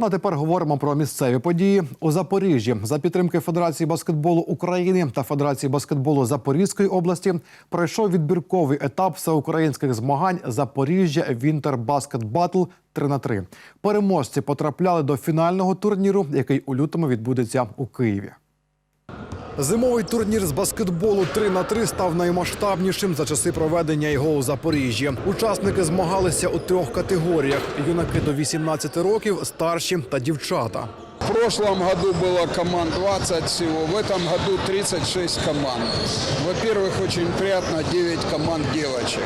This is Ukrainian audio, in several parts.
Ну а тепер говоримо про місцеві події у Запоріжжі. За підтримки Федерації баскетболу України та Федерації баскетболу Запорізької області пройшов відбірковий етап всеукраїнських змагань Запоріжжя Вінтер Баскет Батл 3 на 3 Переможці потрапляли до фінального турніру, який у лютому відбудеться у Києві. Зимовий турнір з баскетболу 3 на 3 став наймасштабнішим за часи проведення його у Запоріжжі. Учасники змагалися у трьох категоріях: юнаки до 18 років, старші та дівчата. В прошлом году было команд 20 всего, в этом году 36 команд. Во-первых, очень приятно 9 команд девочек.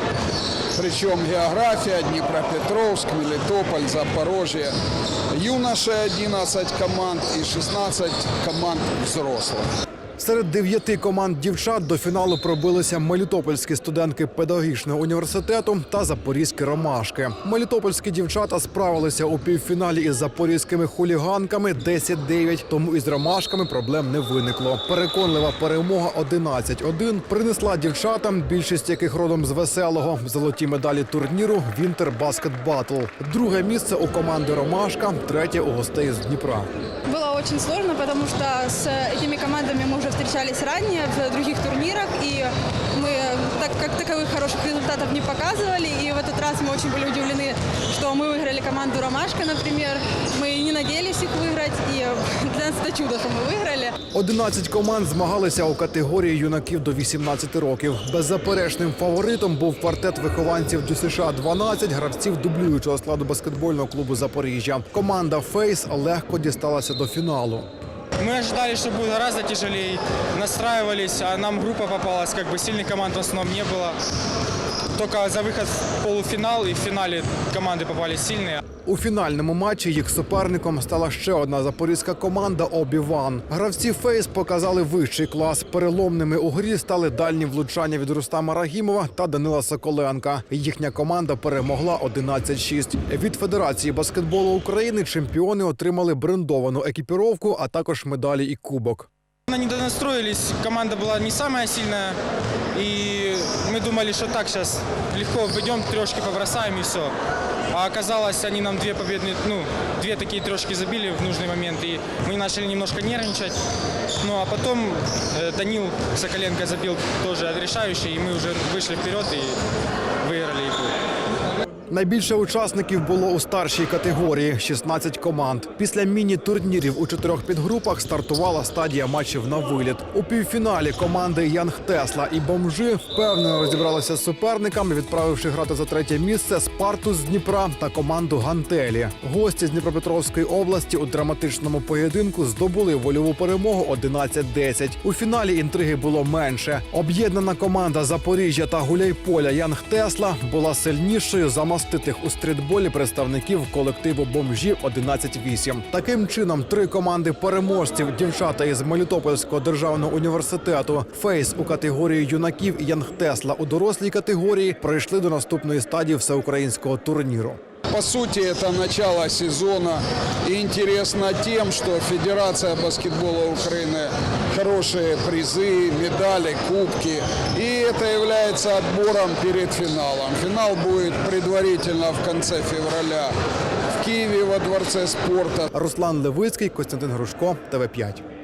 Причем география Днепропетровск, Мелитополь, Запорожье. Юноши 11 команд и 16 команд взрослых. Серед дев'яти команд дівчат до фіналу пробилися мелітопольські студентки педагогічного університету та запорізькі ромашки. Мелітопольські дівчата справилися у півфіналі із запорізькими хуліганками 10-9, тому із ромашками проблем не виникло. Переконлива перемога 11-1 принесла дівчатам, більшість яких родом з веселого, золоті медалі турніру Вінтер Баскет Батл. Друге місце у команди Ромашка, третє у гостей з Дніпра. Было очень сложно, потому что с этими командами мы уже встречались ранее в других турнирах, и мы так как таковых хороших результатов не показывали, и в этот раз мы очень были удивлены, что мы выиграли команду «Ромашка», например. Мы и не надеялись их выиграть, и для нас это чудо, что мы выиграли. 11 команд змагалися у категорії юнаків до 18 років. Беззаперечним фаворитом був квартет вихованців ДЮСШ 12 гравців дублюючого складу баскетбольного клубу Запоріжжя. Команда Фейс легко дісталася до фіналу. Мы ожидали, что будет гораздо тяжелее, настраивались, а нам группа попалась, как бы сильных команд в основном не было. Только за выход в полуфинал и в финале команды попались сильные. У фінальному матчі їх суперником стала ще одна запорізька команда Обіван. Гравці Фейс показали вищий клас. Переломними у грі стали дальні влучання від Рустама Рагімова та Данила Соколенка. Їхня команда перемогла 11-6. Від Федерації баскетболу України чемпіони отримали брендовану екіпіровку, а також медалі і кубок. Они донастроились, команда была не самая сильная, и мы думали, что так сейчас легко войдем, трешки побросаем и все. А оказалось, они нам две победные, ну, две такие трешки забили в нужный момент, и мы начали немножко нервничать. Ну, а потом э, Данил Соколенко забил тоже решающий, и мы уже вышли вперед и выиграли игру. Найбільше учасників було у старшій категорії 16 команд. Після міні-турнірів у чотирьох підгрупах стартувала стадія матчів на виліт. У півфіналі команди Янг Тесла і Бомжи впевнено розібралися з суперниками, відправивши грати за третє місце Спарту з Дніпра та команду Гантелі. Гості з Дніпропетровської області у драматичному поєдинку здобули вольову перемогу 11-10. У фіналі інтриги було менше. Об'єднана команда Запоріжжя та Гуляйполя Янг Тесла була сильнішою за маститих у стрітболі представників колективу бомжів 11-8. Таким чином, три команди переможців дівчата із Мелітопольського державного університету Фейс у категорії юнаків і Янг Тесла у дорослій категорії пройшли до наступної стадії всеукраїнського турніру. По сути, это начало сезона. И интересно тем, что Федерация баскетбола Украины хорошие призы, медали, кубки. И это является отбором перед финалом. Финал будет предварительно в конце февраля в Киеве во Дворце спорта. Руслан Левицький, Костянтин Грушко, ТВ 5